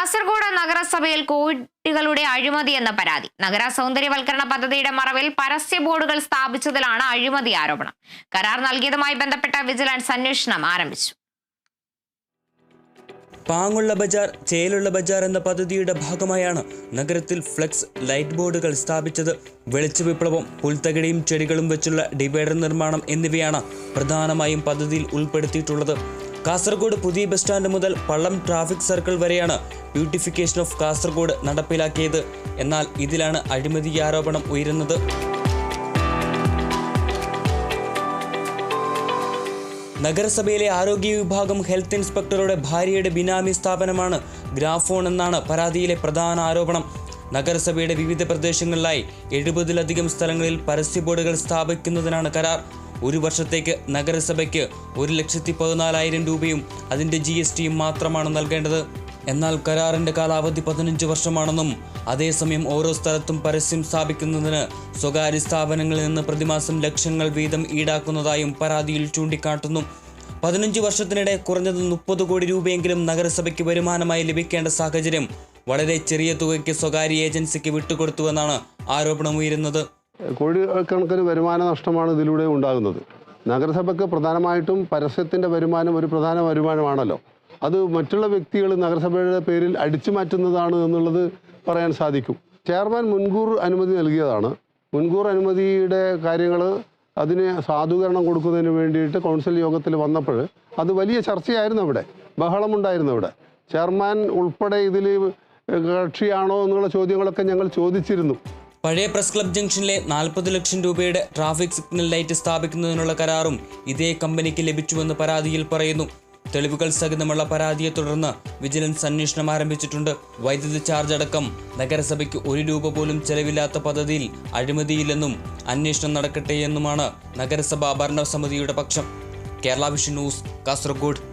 കാസർഗോഡ് നഗരസഭയിൽ കോടികളുടെ അഴിമതി എന്ന പരാതി. നഗര സൗന്ദര്യവൽക്കരണ പദ്ധതിയുടെ മറവിൽ പരസ്യ ബോർഡുകൾ സ്ഥാപിച്ചതിലാണ് അഴിമതി ആരോപണം. കരാർ നൽകിയതുമായി ബന്ധപ്പെട്ട വിജിലൻസ് അന്വേഷണം ആരംഭിച്ചു. പാങ്ങുള്ള ബജാർ ചേലുള്ള ബജാർ എന്ന പദ്ധതിയുടെ ഭാഗമായാണ് നഗരത്തിൽ ഫ്ലെക്സ് ലൈറ്റ് ബോർഡുകൾ സ്ഥാപിച്ചത്. വെളിച്ച വിപ്ലവം പുൽത്തകിടിയും ചെടികളും വെച്ചുള്ള ഡിവൈഡർ നിർമ്മാണം എന്നിവയാണ് പ്രധാനമായും പദ്ധതിയിൽ ഉൾപ്പെടുത്തിയിട്ടുള്ളത്. കാസർഗോഡ് പുതിയ ബസ് സ്റ്റാൻഡ് മുതൽ പള്ളം ട്രാഫിക് സർക്കിൾ വരെയാണ് ബ്യൂട്ടിഫിക്കേഷൻ ഓഫ് കാസർഗോഡ് നടപ്പിലാക്കിയത്. എന്നാൽ ഇതിലാണ് അഴിമതി ആരോപണം ഉയരുന്നത്. നഗരസഭയിലെ ആരോഗ്യ വിഭാഗം ഹെൽത്ത് ഇൻസ്പെക്ടറുടെ ഭാര്യയുടെ ബിനാമി സ്ഥാപനമാണ് ഗ്രാഫോൺ എന്നാണ് പരാതിയിലെ പ്രധാന ആരോപണം. നഗരസഭയുടെ വിവിധ പ്രദേശങ്ങളിലായി എഴുപതിലധികം സ്ഥലങ്ങളിൽ പരസ്യ ബോർഡുകൾ സ്ഥാപിക്കുന്നതിനാണ് കരാർ. ഒരു വർഷത്തേക്ക് നഗരസഭയ്ക്ക് ഒരു ലക്ഷത്തി പതിനാലായിരം രൂപയും അതിന്റെ ജി എസ് ടിയും മാത്രമാണ് നൽകേണ്ടത്. എന്നാൽ കരാറിന്റെ കാലാവധി പതിനഞ്ച് വർഷമാണെന്നും അതേസമയം ഓരോ സ്ഥലത്തും പരസ്യം സ്ഥാപിക്കുന്നതിന് സ്വകാര്യ സ്ഥാപനങ്ങളിൽ നിന്ന് പ്രതിമാസം ലക്ഷങ്ങൾ വീതം ഈടാക്കുന്നതായും പരാതിയിൽ ചൂണ്ടിക്കാട്ടുന്നു. പതിനഞ്ച് വർഷത്തിനിടെ കുറഞ്ഞത് മുപ്പത് കോടി രൂപയെങ്കിലും നഗരസഭയ്ക്ക് വരുമാനമായി ലഭിക്കേണ്ട സാഹചര്യം വളരെ ചെറിയ തുകയ്ക്ക് സ്വകാര്യ ഏജൻസിക്ക് വിട്ടുകൊടുത്തുവെന്നാണ് ആരോപണമുയരുന്നത്. കോടിക്കണക്കിന് വരുമാന നഷ്ടമാണ് ഇതിലൂടെ ഉണ്ടാകുന്നത്. നഗരസഭയ്ക്ക് പ്രധാനമായിട്ടും പരസ്യത്തിന്റെ വരുമാനം ഒരു പ്രധാന വരുമാനമാണല്ലോ. അത് മറ്റുള്ള വ്യക്തികൾ നഗരസഭയുടെ പേരിൽ അടിച്ചു മാറ്റുന്നതാണ് എന്നുള്ളത് പറയാൻ സാധിക്കും. ചെയർമാൻ മുൻകൂർ അനുമതി നൽകിയതാണ്. മുൻകൂർ അനുമതിയുടെ കാര്യങ്ങൾ അതിന് സാധൂകരണം കൊടുക്കുന്നതിന് വേണ്ടിയിട്ട് കൗൺസിൽ യോഗത്തിൽ വന്നപ്പോൾ അത് വലിയ ചർച്ചയായിരുന്നു അവിടെ. ബഹളമുണ്ടായിരുന്നു അവിടെ. ചെയർമാൻ ഉൾപ്പെടെ ഇതിൽ കക്ഷിയാണോ എന്നുള്ള ചോദ്യങ്ങളൊക്കെ ഞങ്ങൾ ചോദിച്ചിരുന്നു. പഴയ പ്രസ് ക്ലബ് ജംഗ്ഷനിലെ നാൽപ്പത് ലക്ഷം രൂപയുടെ ട്രാഫിക് സിഗ്നൽ ലൈറ്റ് സ്ഥാപിക്കുന്നതിനുള്ള കരാറും ഇതേ കമ്പനിക്ക് ലഭിച്ചുവെന്ന് പരാതിയിൽ പറയുന്നു. തെളിവുകൾ സഹിതമുള്ള പരാതിയെ തുടർന്ന് വിജിലൻസ് അന്വേഷണം ആരംഭിച്ചിട്ടുണ്ട്. വൈദ്യുതി ചാർജ് അടക്കം നഗരസഭയ്ക്ക് ഒരു രൂപ പോലും ചെലവില്ലാത്ത പദ്ധതിയിൽ അഴിമതിയില്ലെന്നും അന്വേഷണം നടക്കട്ടെ എന്നുമാണ് നഗരസഭാ ഭരണസമിതിയുടെ പക്ഷം. Kerala vision news Kasaragod.